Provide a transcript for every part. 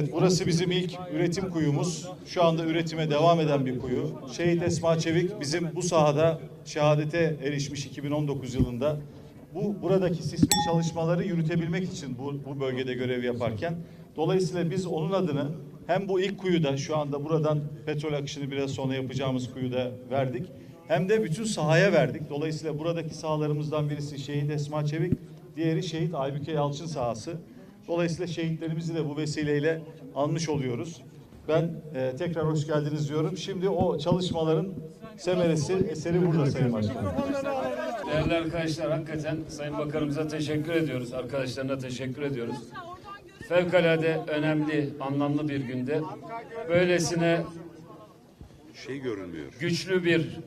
Evet, burası bizim ilk üretim kuyumuz. Şu anda üretime devam eden bir kuyu. Şehit Esma Çevik bizim bu sahada şehadete erişmiş 2019 yılında. Bu buradaki sismik çalışmaları yürütebilmek için bu, bu bölgede görev yaparken dolayısıyla biz onun adını hem bu ilk kuyuda şu anda buradan petrol akışını biraz sonra yapacağımız kuyuda verdik. Hem de bütün sahaya verdik. Dolayısıyla buradaki sahalarımızdan birisi Şehit Esma Çevik, diğeri Şehit Aybüke Yalçın sahası. Dolayısıyla şehitlerimizi de bu vesileyle anmış oluyoruz. Ben e, tekrar hoş geldiniz diyorum. Şimdi o çalışmaların semeresi, eseri burada Sayın Başkanım. Değerli arkadaşlar hakikaten Sayın Bakanımıza teşekkür ediyoruz. Arkadaşlarına teşekkür ediyoruz. Fevkalade önemli, anlamlı bir günde böylesine şey görünmüyor. güçlü bir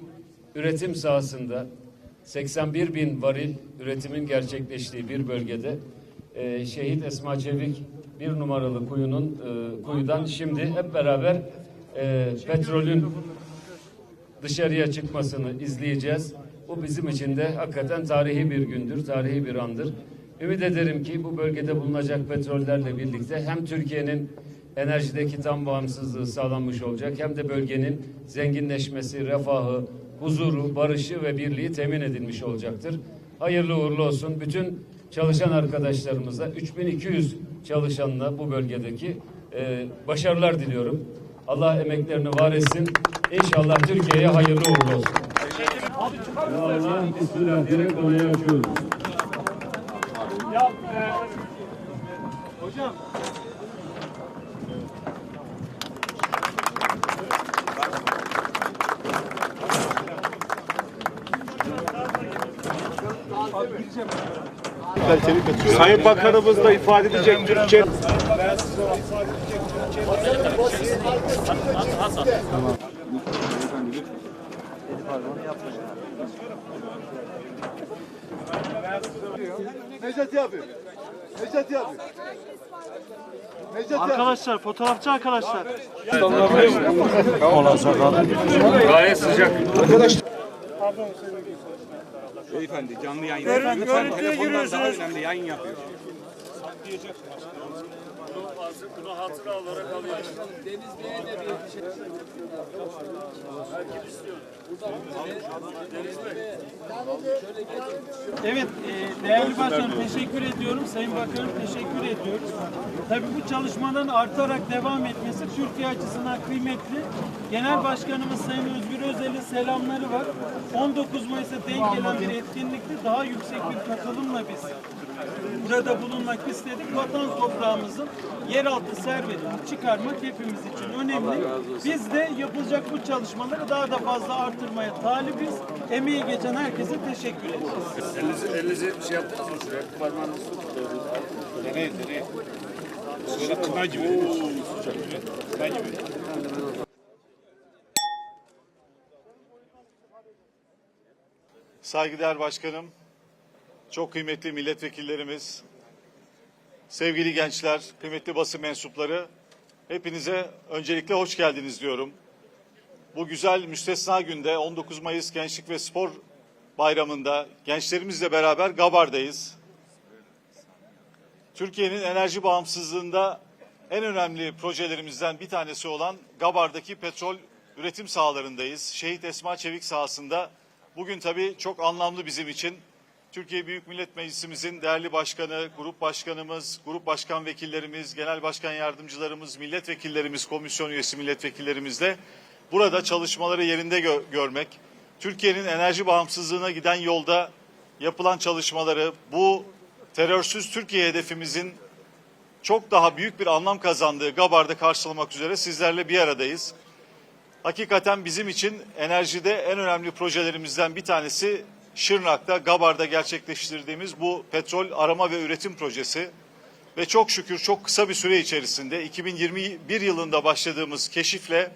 üretim sahasında 81 bin varil üretimin gerçekleştiği bir bölgede e, Şehit Esma Çevik bir numaralı kuyunun e, kuyudan şimdi hep beraber e, petrolün dışarıya çıkmasını izleyeceğiz. Bu bizim için de hakikaten tarihi bir gündür, tarihi bir andır. Ümit ederim ki bu bölgede bulunacak petrollerle birlikte hem Türkiye'nin enerjideki tam bağımsızlığı sağlanmış olacak hem de bölgenin zenginleşmesi, refahı, huzuru, barışı ve birliği temin edilmiş olacaktır. Hayırlı uğurlu olsun. Bütün çalışan arkadaşlarımıza 3200 çalışanla bu bölgedeki e, başarılar diliyorum. Allah emeklerini var etsin. İnşallah Türkiye'ye hayırlı uğurlu olsun. Bismillah direkt konuyu açıyoruz. Sayın Bakanımız da ifade edecek Türkçe. Necati abi. Necati abi. Necati abi. Arkadaşlar fotoğrafçı arkadaşlar. Gayet sıcak. Beyefendi canlı yayın. Lütfen telefondan daha önemli yayın yapıyor. Bunu hatıra olarak alıyoruz. Evet, e, değerli başkanım teşekkür ediyorum. Sayın Bakanım teşekkür ediyoruz. Tabii bu çalışmaların artarak devam etmesi Türkiye açısından kıymetli. Genel Başkanımız Sayın Özgür Özel'in selamları var. 19 Mayıs'a denk gelen bir etkinlikte daha yüksek bir katılımla biz burada bulunmak istedik. Vatan toprağımızın yeraltı servetini çıkarmak hepimiz için önemli. Biz de yapılacak bu çalışmaları daha da fazla artırmaya talibiz. Emeği geçen herkese teşekkür ederiz. Elinizi, elinizi şey yaptınız mı şuraya? Parmağınızı Böyle kına gibi. Kına gibi. Saygıdeğer Başkanım, çok kıymetli milletvekillerimiz, sevgili gençler, kıymetli basın mensupları, hepinize öncelikle hoş geldiniz diyorum. Bu güzel müstesna günde 19 Mayıs Gençlik ve Spor Bayramı'nda gençlerimizle beraber Gabar'dayız. Türkiye'nin enerji bağımsızlığında en önemli projelerimizden bir tanesi olan Gabar'daki petrol üretim sahalarındayız. Şehit Esma Çevik sahasında bugün tabii çok anlamlı bizim için. Türkiye Büyük Millet Meclisimizin değerli başkanı, grup başkanımız, grup başkan vekillerimiz, genel başkan yardımcılarımız, milletvekillerimiz, komisyon üyesi milletvekillerimizle burada çalışmaları yerinde gö- görmek, Türkiye'nin enerji bağımsızlığına giden yolda yapılan çalışmaları, bu terörsüz Türkiye hedefimizin çok daha büyük bir anlam kazandığı Gabar'da karşılamak üzere sizlerle bir aradayız. Hakikaten bizim için enerjide en önemli projelerimizden bir tanesi Şırnak'ta, Gabar'da gerçekleştirdiğimiz bu petrol arama ve üretim projesi. Ve çok şükür çok kısa bir süre içerisinde 2021 yılında başladığımız keşifle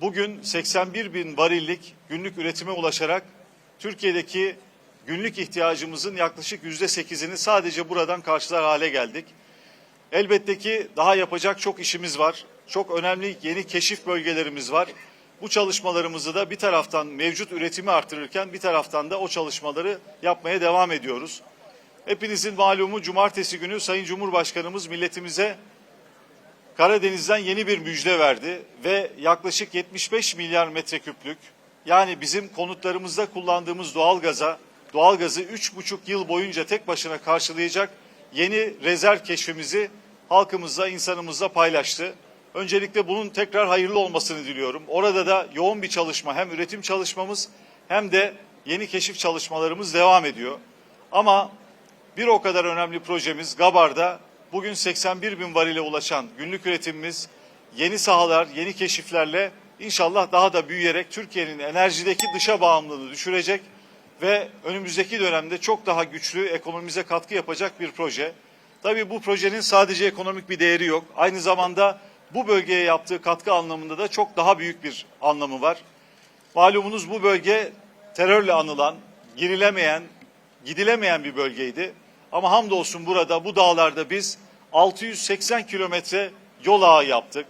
bugün 81 bin varillik günlük üretime ulaşarak Türkiye'deki günlük ihtiyacımızın yaklaşık yüzde sekizini sadece buradan karşılar hale geldik. Elbette ki daha yapacak çok işimiz var. Çok önemli yeni keşif bölgelerimiz var. Bu çalışmalarımızı da bir taraftan mevcut üretimi artırırken bir taraftan da o çalışmaları yapmaya devam ediyoruz. Hepinizin malumu cumartesi günü Sayın Cumhurbaşkanımız milletimize Karadeniz'den yeni bir müjde verdi ve yaklaşık 75 milyar metreküplük yani bizim konutlarımızda kullandığımız doğalgaza doğalgazı 3,5 yıl boyunca tek başına karşılayacak yeni rezerv keşfimizi halkımızla, insanımızla paylaştı. Öncelikle bunun tekrar hayırlı olmasını diliyorum. Orada da yoğun bir çalışma hem üretim çalışmamız hem de yeni keşif çalışmalarımız devam ediyor. Ama bir o kadar önemli projemiz Gabar'da bugün 81 bin varile ulaşan günlük üretimimiz yeni sahalar, yeni keşiflerle inşallah daha da büyüyerek Türkiye'nin enerjideki dışa bağımlılığını düşürecek ve önümüzdeki dönemde çok daha güçlü ekonomimize katkı yapacak bir proje. Tabii bu projenin sadece ekonomik bir değeri yok. Aynı zamanda bu bölgeye yaptığı katkı anlamında da çok daha büyük bir anlamı var. Malumunuz bu bölge terörle anılan, girilemeyen, gidilemeyen bir bölgeydi. Ama hamdolsun burada bu dağlarda biz 680 kilometre yol ağı yaptık.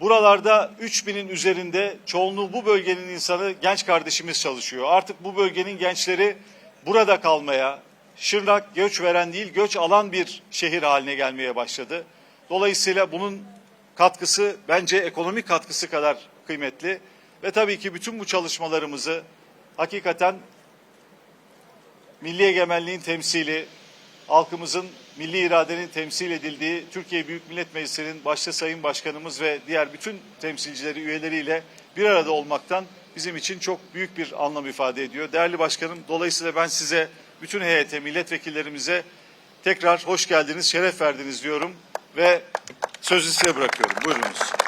Buralarda 3000'in üzerinde çoğunluğu bu bölgenin insanı genç kardeşimiz çalışıyor. Artık bu bölgenin gençleri burada kalmaya, Şırnak göç veren değil göç alan bir şehir haline gelmeye başladı. Dolayısıyla bunun katkısı bence ekonomik katkısı kadar kıymetli. Ve tabii ki bütün bu çalışmalarımızı hakikaten milli egemenliğin temsili, halkımızın milli iradenin temsil edildiği Türkiye Büyük Millet Meclisi'nin başta Sayın Başkanımız ve diğer bütün temsilcileri, üyeleriyle bir arada olmaktan bizim için çok büyük bir anlam ifade ediyor. Değerli Başkanım, dolayısıyla ben size, bütün heyete, milletvekillerimize tekrar hoş geldiniz, şeref verdiniz diyorum ve sözü size bırakıyorum. Buyurunuz.